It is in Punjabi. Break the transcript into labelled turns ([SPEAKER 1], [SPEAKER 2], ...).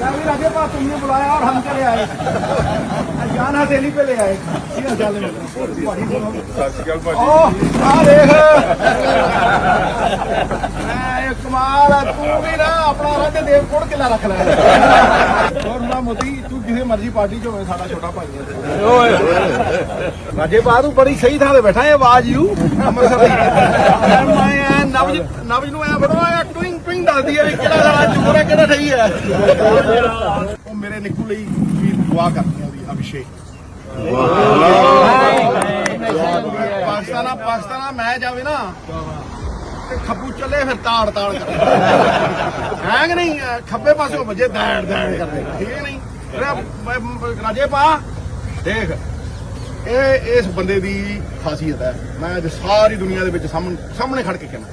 [SPEAKER 1] अभी राजे पा तुमने बुलाया और हम चले आए जान हथेली पे ले आए सीधा चल ओ आ देख मैं ये कमाल है तू भी ना अपना राजे देव कोड़ किला रख ले और ना मोती तू किसी मर्जी पार्टी ਚ ਹੋਵੇ ਸਾਡਾ ਛੋਟਾ ਭਾਈ ਹੈ ਓਏ ਰਾਜੇ ਪਾ ਤੂੰ ਬੜੀ ਸਹੀ ਥਾਂ ਤੇ ਬੈਠਾ ਹੈ ਆਵਾਜ਼ ਯੂ ਅੰਮ੍ਰਿਤਸਰ ਦੀ ਮੈਂ ਐਂ ਨਬਜ ਨਬਜ ਨੂੰ ਐ ਫੜਵਾ ਐ ਟੁਇੰਗ ਟੁਇੰਗ ਦੱਸਦੀ ਹੈ ਵੀ ਕਿਹੜਾ ਸਾਲਾ ਚੂਰ ਹੈ, ਕਿਹੜਾ ਸਹੀ ਹੈ। ਉਹ ਮੇਰੇ ਨਿੱਕੂ ਲਈ ਵੀ ਦੁਆ ਕਰਦੀ ਆ ਉਹਦੀ, ਅਭਿਸ਼ੇਕ। ਪਾਕਿਸਤਾਨ ਨਾਲ ਮੈਚ ਆਵੇ ਨਾ, ਤੇ ਖੱਬੂ ਚੱਲੇ, ਫਿਰ ਤਾੜ ਤਾੜ ਕਰਦੇ ਹੈ ਕਿ ਨਹੀਂ? ਖੱਬੇ ਪਾਸੇ ਵੱਜੇ ਦੈੜ ਦੈੜ ਕਰਦੇ ਠੀਕ ਹੈ ਨਹੀਂ? ਰਾਜੇ ਪਾ, ਦੇਖ, ਇਹ ਇਸ ਬੰਦੇ ਦੀ ਖਾਸੀਅਤ ਹੈ। ਮੈਂ ਅੱਜ ਸਾਰੀ ਦੁਨੀਆ ਦੇ ਵਿੱਚ ਸਾਹਮਣੇ ਸਾਹਮਣੇ ਖੜ ਕੇ ਕਹਿਣਾ